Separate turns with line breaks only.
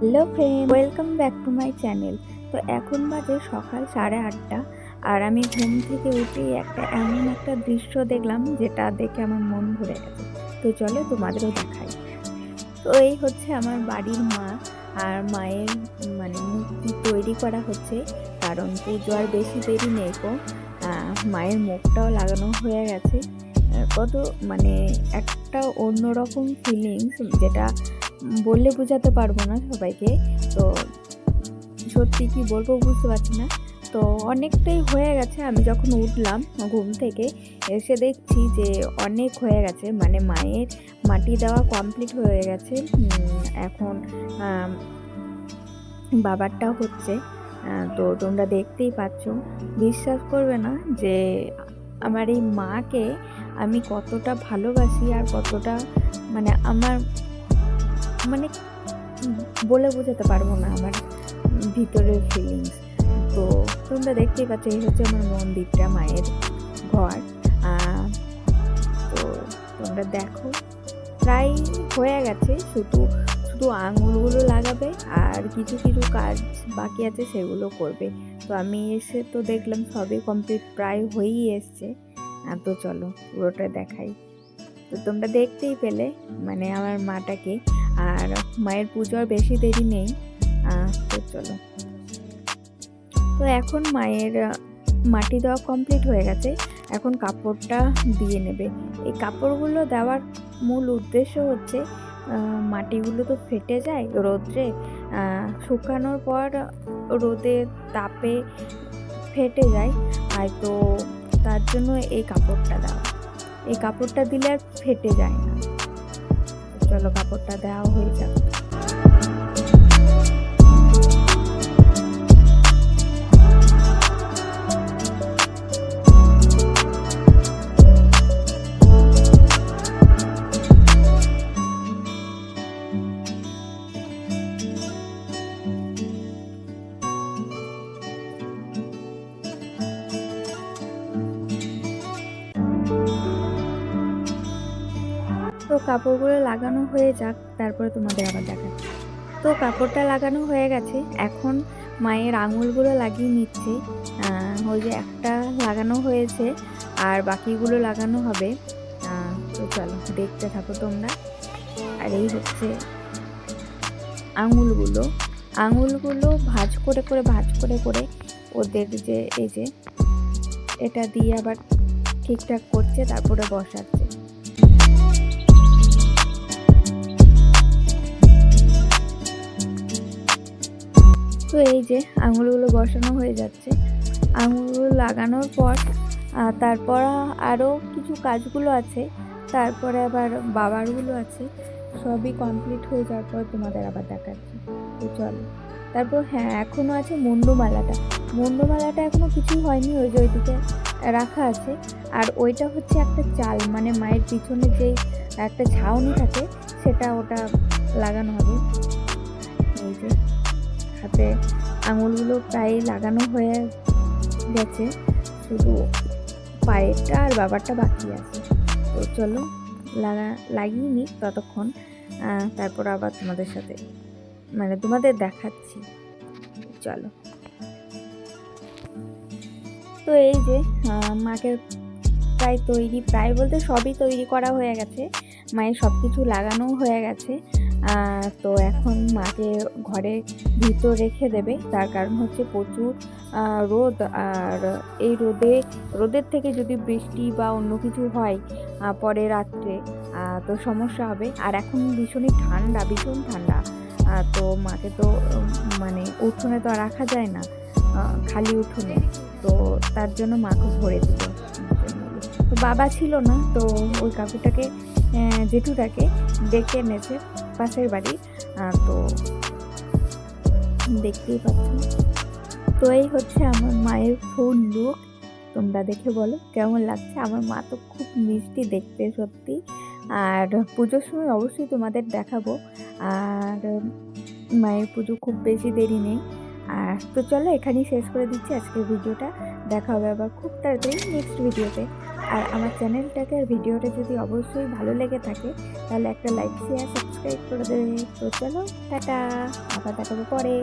Hello friend welcome back to my channel তো এখন বাজে সকাল সাড়ে আটটা, আর আমি ঘুম থেকে উঠেই একটা এমন একটা দৃশ্য দেখলাম যেটা দেখে আমার মন ভরে গেছে। তো চলো তোমাদেরও দেখাই। তো এই হচ্ছে আমার বাড়ির মা, আর মায়ের মানে মূর্তি তৈরি করা হচ্ছে, কারণ পুজো আর বেশি দেরি নেই গো। মায়ের মুখটাও লাগানো হয়ে গেছে। কত মানে একটা অন্যরকম ফিলিংস যেটা বললে বোঝাতে পারব না সবাইকে। তো সত্যি কি বলব বুঝতে পারছি না। তো অনেকটাই হয়ে গেছে, আমি যখন উঠলাম ঘুম থেকে, এসে দেখছি যে অনেক হয়ে গেছে মানে মায়ের মাটি দেওয়া কমপ্লিট হয়ে গেছে। এখন বাবারটা হচ্ছে তো তোমরা দেখতেই পাচ্ছ। বিশ্বাস করবে না যে আমার এই মাকে আমি কতটা ভালোবাসি আর কতটা মানে আমার মানে বলে বোঝাতে পারব না আমার ভিতরের ফিলিংস তো তোমরা দেখতেই পাচ্ছ, এই হচ্ছে আমার মন্দিরটা, মায়ের ঘর। তো তোমরা দেখো, প্রায় হয়ে গেছে, শুধু শুধু আঙুলগুলো লাগাবে আর কিছু কিছু কাজ বাকি আছে, সেগুলো করবে। তো আমি এসে তো দেখলাম সবই কমপ্লিট প্রায় হয়েই এসছে। তো চলো, পুরোটা দেখাই। তো তোমরা দেখতেই পেলে মানে আমার মাটাকে আর মায়ের পুজোর বেশি দেরি নেই। তো চলো। তো এখন মায়ের মাটি দেওয়া কমপ্লিট হয়ে গেছে। এখন কাপড়টা দিয়ে নেবে। এই কাপড়গুলো দেওয়ার মূল উদ্দেশ্য হচ্ছে মাটিগুলো তো ফেটে যায় রোদ্রে শুকানোর পর রোদে তাপে ফেটে যায়। আর তো তার জন্য এই কাপড়টা দেওয়া। এই কাপড়টা দিলে আর ফেটে যায় না। চলো কাপড়টা দেওয়া হয়ে যাবে তো কাপড়গুলো লাগানো হয়ে যাক, তারপরে তোমাদের আবার দেখাচ্ছি। তো কাপড়টা লাগানো হয়ে গেছে, এখন মায়ের আঙুলগুলো লাগিয়ে নিচ্ছে। ওই যে একটা লাগানো হয়েছে, আর বাকিগুলো লাগানো হবে। তো চলো, দেখতে থাকো তোমরা। আর এই হচ্ছে আঙুলগুলো। আঙুলগুলো ভাজ করে করে, ভাজ করে করে ওদের যে, এই যে, এটা দিয়ে আবার ঠিকঠাক করছে, তারপরে বসাচ্ছে। তো এই যে আঙুলগুলো বসানো হয়ে যাচ্ছে। আঙুলগুলো লাগানোর পর তারপর আরও কিছু কাজগুলো আছে। তারপরে আবার বাবারগুলো আছে। সবই কমপ্লিট হয়ে যাওয়ার পর তোমাদের আবার দেখাচ্ছি। তো চলো। তারপর হ্যাঁ এখনও আছে মুন্ডমালাটা। মুন্ডমালাটা এখনও কিছুই হয়নি, ওই যে ওইদিকে রাখা আছে। আর ওইটা হচ্ছে একটা চাল মানে মায়ের পিছনে যেই একটা ছাউনি থাকে, সেটা ওটা লাগানো হবে। এই যে। হাতে আঙুলগুলো প্রায় লাগানো হয়ে গেছে। শুধু পায়েরটা আর বাবারটা বাকি আছে। তো চলো, লাগা, লাগিয়ে নিই ততক্ষণ। তারপর আবার তোমাদের সাথে মানে তোমাদের দেখাচ্ছি। চলো। তো এই যে মাকে প্রায় তৈরি, প্রায় বলতে সবই তৈরি করা হয়ে গেছে। মায়ের সব কিছু লাগানো হয়ে গেছে। তো এখন মাকে ঘরে ভিতর রেখে দেবে। তার কারণ হচ্ছে প্রচুর রোদ। আর এই রোদে, রোদের থেকে যদি বৃষ্টি বা অন্য কিছু হয় পরে রাত্রে তো সমস্যা হবে। আর এখন ভীষণই ঠান্ডা, ভীষণ ঠান্ডা। তো মাকে তো মানে উঠোনে তো রাখা যায় না খালি উঠোনে। তো তার জন্য মাকে ভরে দিল তো বাবা ছিল না, তো ওই কাকুটাকে জেঠুটাকে ডেকে এনেছে পাশের বাড়ি। তো দেখতেই পাচ্ছ। তো এই হচ্ছে আমার মায়ের ফুল লুক তোমরা দেখে বলো, কেমন লাগছে? আমার মা তো খুব মিষ্টি দেখতে, সত্যি। আর পুজোর সময় অবশ্যই তোমাদের দেখাবো। আর মায়ের পুজো খুব বেশি দেরি নেই। আর তো চলো এখানেই শেষ করে দিচ্ছি আজকের ভিডিওটা। দেখা হবে আবার খুব তাড়াতাড়ি নেক্সট ভিডিওতে আর আমার চ্যানেলটাকে আর ভিডিওটা যদি অবশ্যই ভালো লেগে থাকে, তাহলে একটা লাইক শেয়ার সাবস্ক্রাইব করে দেবে। তো চলো, টাটা। আবার দেখাবো পরে।